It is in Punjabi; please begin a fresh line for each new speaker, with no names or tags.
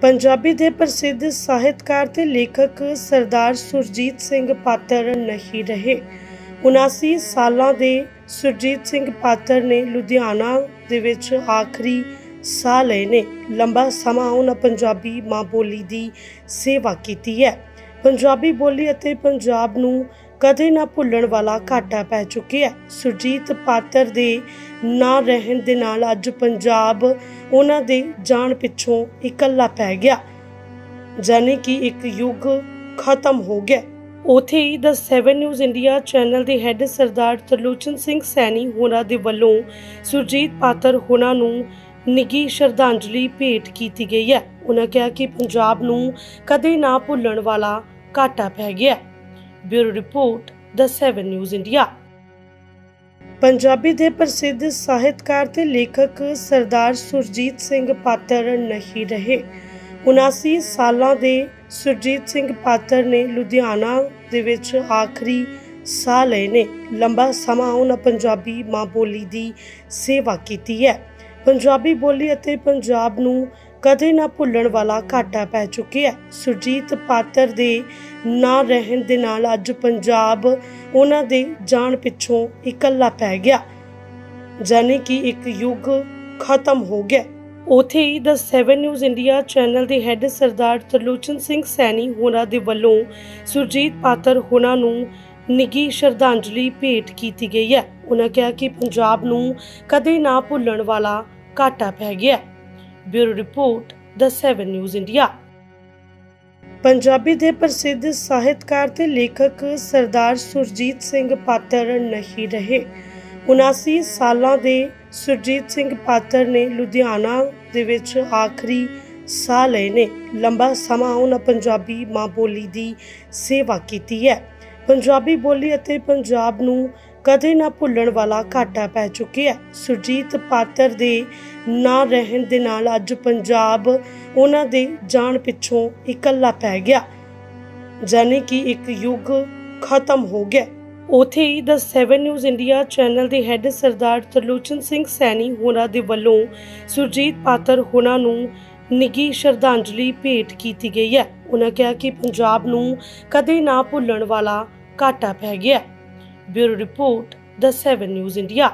ਪੰਜਾਬੀ ਦੇ ਪ੍ਰਸਿੱਧ ਸਾਹਿਤਕਾਰ ਤੇ ਲੇਖਕ ਸਰਦਾਰ ਸੁਰਜੀਤ ਸਿੰਘ ਪਾਤਰ ਨਹੀਂ ਰਹੇ। 79 ਸਾਲਾਂ ਦੇ ਸੁਰਜੀਤ ਸਿੰਘ ਪਾਤਰ ਨੇ ਲੁਧਿਆਣਾ ਦੇ ਵਿੱਚ ਆਖਰੀ ਸਾਹ ਲਏ ਨੇ। ਲੰਬਾ ਸਮਾਂ ਉਹਨਾਂ ਪੰਜਾਬੀ ਮਾਂ ਬੋਲੀ ਦੀ ਸੇਵਾ ਕੀਤੀ ਹੈ। ਪੰਜਾਬੀ ਬੋਲੀ ਅਤੇ ਪੰਜਾਬ ਨੂੰ ਕਦੇ ਨਾ ਭੁੱਲਣ ਵਾਲਾ ਘਾਟਾ ਪੈ ਚੁੱਕਿਆ ਹੈ। ਸੁਰਜੀਤ ਪਾਤਰ ਦੇ ਨਾ ਰਹਿਣ ਦੇ ਨਾਲ ਅੱਜ ਪੰਜਾਬ ਉਹਨਾਂ ਦੇ ਜਾਣ ਪਿੱਛੋਂ ਇਕੱਲਾ ਪੈ ਗਿਆ ਜਾਨੀ ਕਿ ਇੱਕ ਯੁੱਗ ਖਤਮ ਹੋ ਗਿਆ ਉਥੇ ਹੀ ਦ 7 ਨਿਊਜ਼ ਇੰਡੀਆ ਚੈਨਲ ਦੇ ਹੈੱਡ ਸਰਦਾਰ ਤਰਲੋਚਨ ਸਿੰਘ ਸੈਣੀ ਹੋਰਾਂ ਦੇ ਵੱਲੋਂ ਸੁਰਜੀਤ ਪਾਤਰ ਹੋਣਾ ਨੂੰ ਨਿੱਘੀ ਸ਼ਰਧਾਂਜਲੀ ਭੇਟ ਕੀਤੀ ਗਈ ਹੈ। ਉਹਨਾਂ ਕਿਹਾ ਕਿ ਪੰਜਾਬ ਨੂੰ ਕਦੇ ਨਾ ਭੁੱਲਣ ਵਾਲਾ ਘਾਟਾ ਪੈ ਗਿਆ bureau report, the 7 news India. Punjabi ਦੇ ਪ੍ਰਸਿੱਧ ਸਾਹਿਤਕਾਰ ਤੇ ਲੇਖਕ ਸਰਦਾਰ ਸੁਰਜੀਤ ਸਿੰਘ ਪਾਤਰ ਨਹੀਂ ਰਹੇ। 79 ਸਾਲਾਂ ਦੇ ਸੁਰਜੀਤ ਸਿੰਘ ਪਾਤਰ ਨੇ ਲੁਧਿਆਣਾ ਦੇ ਵਿੱਚ ਆਖਰੀ ਸਾਹ ਲਏ ਨੇ। ਲੰਬਾ ਸਮਾਂ ਉਹਨਾਂ ਪੰਜਾਬੀ ਮਾਂ ਬੋਲੀ ਦੀ ਸੇਵਾ ਕੀਤੀ ਹੈ। ਪੰਜਾਬੀ ਬੋਲੀ ਅਤੇ ਪੰਜਾਬ ਨੂੰ ਕਦੇ ਨਾ ਭੁੱਲਣ ਵਾਲਾ ਘਾਟਾ ਪੈ ਚੁੱਕਿਆ ਹੈ। ਸੁਰਜੀਤ ਪਾਤਰ ਦੇ ਨਾ ਰਹਿਣ ਦੇ ਨਾਲ ਅੱਜ ਪੰਜਾਬ ਉਹਨਾਂ ਦੇ ਜਾਣ ਪਿੱਛੋਂ ਇਕੱਲਾ ਪੈ ਗਿਆ ਜਾਨੀ ਕਿ ਇੱਕ ਯੁੱਗ ਖਤਮ ਹੋ ਗਿਆ। ਉਥੇ ਹੀ ਦ 7 ਨਿਊਜ਼ ਇੰਡੀਆ ਚੈਨਲ ਦੇ ਹੈੱਡ ਸਰਦਾਰ ਤਰਲੋਚਨ ਸਿੰਘ ਸੈਣੀ ਹੋਰਾਂ ਦੇ ਵੱਲੋਂ ਸੁਰਜੀਤ ਪਾਤਰ ਹੋਣਾ ਨੂੰ ਨਿੱਘੀ ਸ਼ਰਧਾਂਜਲੀ ਭੇਟ ਕੀਤੀ ਗਈ ਹੈ। ਉਹਨਾਂ ਕਿਹਾ ਕਿ ਪੰਜਾਬ ਨੂੰ ਕਦੇ ਨਾ ਭੁੱਲਣ ਵਾਲਾ ਘਾਟਾ ਪੈ ਗਿਆ bureau report, the 7 news India. Punjabi ਦੇ ਪ੍ਰਸਿੱਧ ਸਾਹਿਤਕਾਰ ਤੇ ਲੇਖਕ ਸਰਦਾਰ ਸੁਰਜੀਤ ਸਿੰਘ ਪਾਤਰ ਨਹੀਂ ਰਹੇ। 79 ਸਾਲਾਂ ਦੇ ਸੁਰਜੀਤ ਸਿੰਘ ਪਾਤਰ ਨੇ ਲੁਧਿਆਣਾ ਦੇ ਵਿੱਚ ਆਖਰੀ ਸਾਹ ਲਏ ਨੇ। ਲੰਬਾ ਸਮਾਂ ਉਹਨਾਂ ਪੰਜਾਬੀ ਮਾਂ ਬੋਲੀ ਦੀ ਸੇਵਾ ਕੀਤੀ ਹੈ। ਪੰਜਾਬੀ ਬੋਲੀ ਅਤੇ ਪੰਜਾਬ ਨੂੰ ਕਦੇ ਨਾ ਭੁੱਲਣ ਵਾਲਾ ਘਾਟਾ ਪੈ ਚੁੱਕਿਆ ਹੈ। ਸੁਰਜੀਤ ਪਾਤਰ ਦੇ ਨਾ ਰਹਿਣ ਦੇ ਨਾਲ ਅੱਜ ਪੰਜਾਬ ਉਹਨਾਂ ਦੇ ਜਾਣ ਪਿੱਛੋਂ ਇਕੱਲਾ ਪੈ ਗਿਆ ਜਾਨੀ ਕਿ ਇੱਕ ਯੁੱਗ ਖਤਮ ਹੋ ਗਿਆ। ਉਥੇ ਹੀ ਦ 7 ਨਿਊਜ਼ ਇੰਡੀਆ ਚੈਨਲ ਦੇ ਹੈੱਡ ਸਰਦਾਰ ਤਰਲੋਚਨ ਸਿੰਘ ਸੈਣੀ ਹੋਰਾਂ ਦੇ ਵੱਲੋਂ ਸੁਰਜੀਤ ਪਾਤਰ ਹੋਣਾ ਨੂੰ ਨਿੱਘੀ ਸ਼ਰਧਾਂਜਲੀ ਭੇਟ ਕੀਤੀ ਗਈ ਹੈ। ਉਹਨਾਂ ਕਿਹਾ ਕਿ ਪੰਜਾਬ ਨੂੰ ਕਦੇ ਨਾ ਭੁੱਲਣ ਵਾਲਾ ਘਾਟਾ ਪੈ ਗਿਆ। Bureau report the 7 news India.